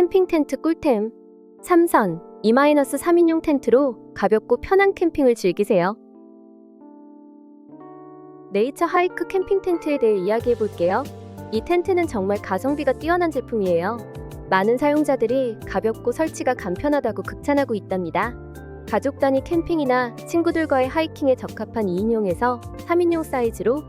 캠핑 텐트 꿀템. 삼선 2-3인용 텐트로 가볍고 편한 캠핑을 즐기세요. 네이처 하이크 캠핑 텐트에 대해 이야기해 볼게요. 이 텐트는 정말 가성비가 뛰어난 제품이에요. 많은 사용자들이 가볍고 설치가 간편하다고 극찬하고 있답니다. 가족 단위 캠핑이나 친구들과의 하이킹에 적합한 2인용에서 3인용 사이즈로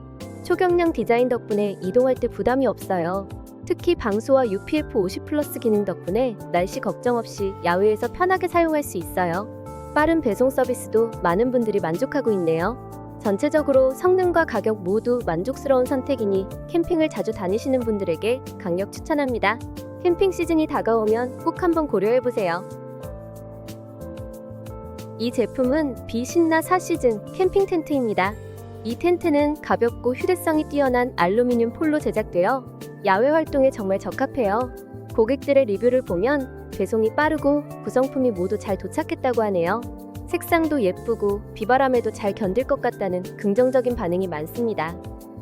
초경량 디자인 덕분에 이동할 때 부담이 없어요. 특히 방수와 UPF 50 플러스 기능 덕분에 날씨 걱정 없이 야외에서 편하게 사용할 수 있어요. 빠른 배송 서비스도 많은 분들이 만족하고 있네요. 전체적으로 성능과 가격 모두 만족스러운 선택이니 캠핑을 자주 다니시는 분들에게 강력 추천합니다. 캠핑 시즌이 다가오면 꼭 한번 고려해 보세요. 이 제품은 비신나 4시즌 캠핑 텐트입니다. 이 텐트는 가볍고 휴대성이 뛰어난 알루미늄 폴로 제작되어 야외 활동에 정말 적합해요. 고객들의 리뷰를 보면 배송이 빠르고 구성품이 모두 잘 도착했다고 하네요. 색상도 예쁘고 비바람에도 잘 견딜 것 같다는 긍정적인 반응이 많습니다.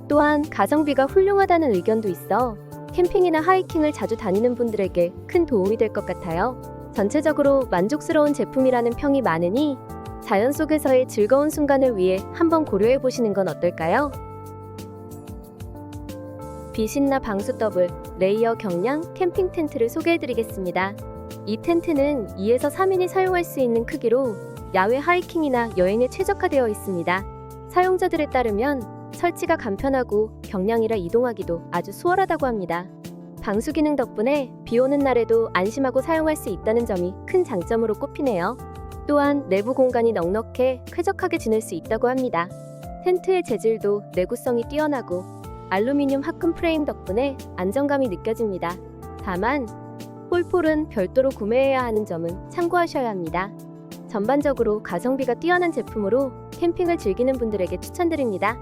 또한 가성비가 훌륭하다는 의견도 있어 캠핑이나 하이킹을 자주 다니는 분들에게 큰 도움이 될 것 같아요. 전체적으로 만족스러운 제품이라는 평이 많으니 자연 속에서의 즐거운 순간을 위해 한번 고려해 보시는 건 어떨까요? 비신나 방수 더블 레이어 경량 캠핑 텐트를 소개해 드리겠습니다. 이 텐트는 2에서 3인이 사용할 수 있는 크기로 야외 하이킹이나 여행에 최적화되어 있습니다. 사용자들에 따르면 설치가 간편하고 경량이라 이동하기도 아주 수월하다고 합니다. 방수 기능 덕분에 비 오는 날에도 안심하고 사용할 수 있다는 점이 큰 장점으로 꼽히네요. 또한 내부 공간이 넉넉해 쾌적하게 지낼 수 있다고 합니다. 텐트의 재질도 내구성이 뛰어나고 알루미늄 합금 프레임 덕분에 안정감이 느껴집니다. 다만 폴폴은 별도로 구매해야 하는 점은 참고하셔야 합니다. 전반적으로 가성비가 뛰어난 제품으로 캠핑을 즐기는 분들에게 추천드립니다.